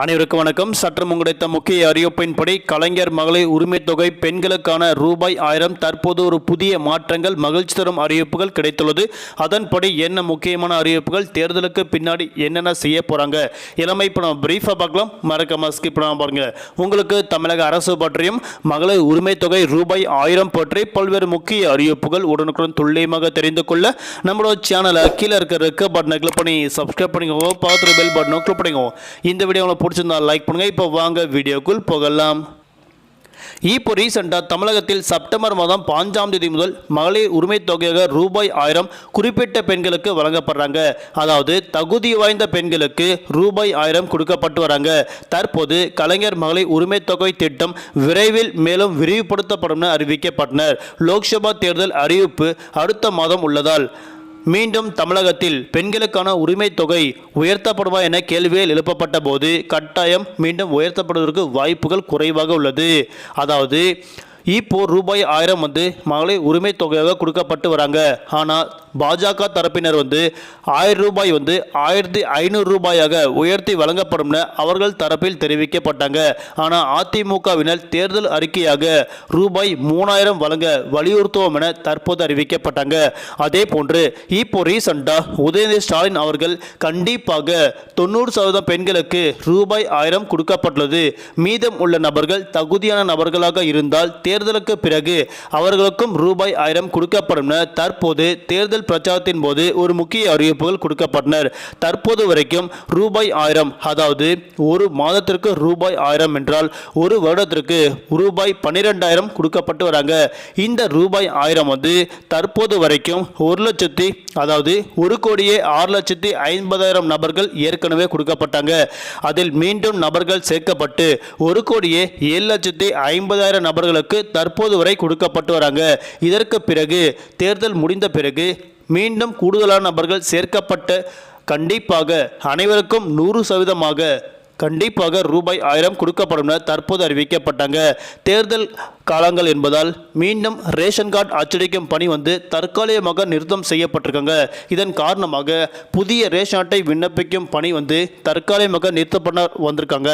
அனைவருக்கும் வணக்கம். சற்று முன்கிடைத்த முக்கிய அறிவிப்பின்படி கலைஞர் மகளிர் உரிமை தொகை பெண்களுக்கான ரூபாய் ஆயிரம் தற்போது ஒரு புதிய மாற்றங்கள் மகிழ்ச்சி தரும் அறிவிப்புகள் கிடைத்துள்ளது. அதன்படி என்ன முக்கியமான அறிவிப்புகள் தேர்தலுக்கு பின்னாடி என்னென்ன செய்ய போகிறாங்க இளமை இப்போ நம்ம பிரீஃபாக பார்க்கலாம். மறக்காம ஸ்கிப் பண்ணாமல் பாருங்க. உங்களுக்கு தமிழக அரசு பற்றியும் மகளிர் உரிமை தொகை ரூபாய் ஆயிரம் பற்றி பல்வேறு முக்கிய அறிவிப்புகள் உடனுக்குடன் துல்லியமாக தெரிந்து கொள்ள நம்மளோட சேனலை கீழே இருக்க ரெக்க பட்டனை கிளிக் பண்ணி சப்ஸ்கிரைப் பண்ணிக்கோங்க. பார்த்துட்டு பெல் பட்டனை கிளிக் பண்ணிக்கோங்க. இந்த வீடியோவில் பிடிச்சிருந்தா லைக் பண்ணுங்கள் இப்போ வாங்க வீடியோக்குள் போகலாம். இப்போ ரீசெண்டாக தமிழகத்தில் செப்டம்பர் மாதம் பாஞ்சாம் தேதி முதல் மகளிர் உரிமை தொகையாக ரூபாய் ஆயிரம் குறிப்பிட்ட பெண்களுக்கு வழங்கப்படுறாங்க. அதாவது தகுதி வாய்ந்த பெண்களுக்கு ரூபாய் ஆயிரம் கொடுக்கப்பட்டு வராங்க. தற்போது கலைஞர் மகளிர் உரிமை தொகை திட்டம் விரைவில் மேலும் விரிவுபடுத்தப்படும் என அறிவிக்கப்பட்டனர். லோக்சபா தேர்தல் அறிவிப்பு அடுத்த மாதம் உள்ளதால் மீண்டும் தமிழகத்தில் பெண்களுக்கான உரிமை தொகை உயர்த்தப்படுமா என கேள்வியில் எழுப்பப்பட்ட போது கட்டாயம் மீண்டும் உயர்த்தப்படுவதற்கு வாய்ப்புகள் குறைவாக உள்ளது. அதாவது இப்போ ரூபாய் ஆயிரம் வந்து மகளிர் உரிமை தொகையாக கொடுக்கப்பட்டு வராங்க. ஆனால் பாஜக தரப்பினர் வந்து ஆயிரம் ரூபாய் வந்து ஆயிரத்தி ஐநூறு ரூபாயாக உயர்த்தி வழங்கப்படும் அவர்கள் தரப்பில் தெரிவிக்கப்பட்டாங்க. ஆனால் அதிமுகவினர் தேர்தல் அறிக்கையாக ரூபாய் மூணாயிரம் வழங்க வலியுறுத்துவோம் என தற்போது அறிவிக்கப்பட்டாங்க. அதே போன்று இப்போ ரீசண்டாக உதயநிதி ஸ்டாலின் அவர்கள் கண்டிப்பாக தொண்ணூறு சதவீதம் பெண்களுக்கு ரூபாய் ஆயிரம் கொடுக்கப்பட்டுள்ளது. மீதம் உள்ள நபர்கள் தகுதியான நபர்களாக இருந்தால் தேர்தலுக்கு பிறகு அவர்களுக்கும் ரூபாய் ஆயிரம் கொடுக்கப்படும் என தற்போது தேர்தல் பிரச்சாரத்தின் போது ஒரு முக்கிய அறிவிப்புகள் கொடுக்கப்பட்டனர். தற்போது வரைக்கும் ரூபாய் ஆயிரம் அதாவது ஒரு மாதத்திற்கு ரூபாய் ஆயிரம் என்றால் ஒரு வருடத்திற்கு ரூபாய் பன்னிரெண்டாயிரம் கொடுக்கப்பட்டு வராங்க. இந்த ரூபாய் ஆயிரம் வந்து தற்போது வரைக்கும் ஒரு லட்சத்தி அதாவது ஒரு கோடியே ஆறு லட்சத்தி ஐம்பதாயிரம் நபர்கள் ஏற்கனவே கொடுக்கப்பட்டாங்க. அதில் மீண்டும் நபர்கள் சேர்க்கப்பட்டு ஒரு கோடியே ஏழு லட்சத்தி ஐம்பதாயிரம் நபர்களுக்கு தற்போது வரை கொடுக்கப்பட்டு வராங்க. இதற்கு பிறகு தேர்தல் முடிந்த பிறகு மீண்டும் கூடுதலான நபர்கள் சேர்க்கப்பட்ட கண்டிப்பாக அனைவருக்கும் நூறு சதவீதமாக கண்டிப்பாக ரூபாய் ஆயிரம் கொடுக்கப்படும் என தற்போது அறிவிக்கப்பட்டாங்க. தேர்தல் காலங்கள் என்பதால் மீண்டும் ரேஷன் கார்டு அச்சடிக்கும் பணி வந்து தற்காலிகமாக நிறுத்தம் செய்யப்பட்டிருக்காங்க. இதன் காரணமாக புதிய ரேஷன் அட்டை விண்ணப்பிக்கும் பணி வந்து தற்காலிகமாக நிறுத்தப்பட வந்திருக்காங்க.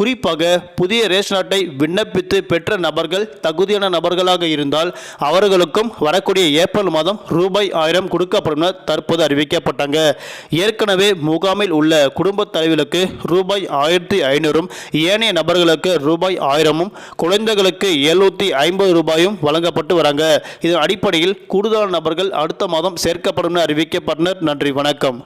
குறிப்பாக புதிய ரேஷன் அட்டை விண்ணப்பித்து பெற்ற நபர்கள் தகுதியான நபர்களாக இருந்தால் அவர்களுக்கும் வரக்கூடிய ஏப்ரல் மாதம் ரூபாய் ஆயிரம் கொடுக்கப்படும் என தற்போது அறிவிக்கப்பட்டாங்க. ஏற்கனவே முகாமில் உள்ள குடும்பத் தலைவர்களுக்கு ரூபாய் ஆயிரத்தி ஐநூறும் ஏனைய நபர்களுக்கு ரூபாய் ஆயிரமும் குழந்தைகளுக்கு எழுநூற்றி ஐம்பது ரூபாயும் வழங்கப்பட்டு வராங்க. இதன் அடிப்படையில் கூடுதலான நபர்கள் அடுத்த மாதம் சேர்க்கப்படும் என அறிவிக்கப்பட்டனர். நன்றி வணக்கம்.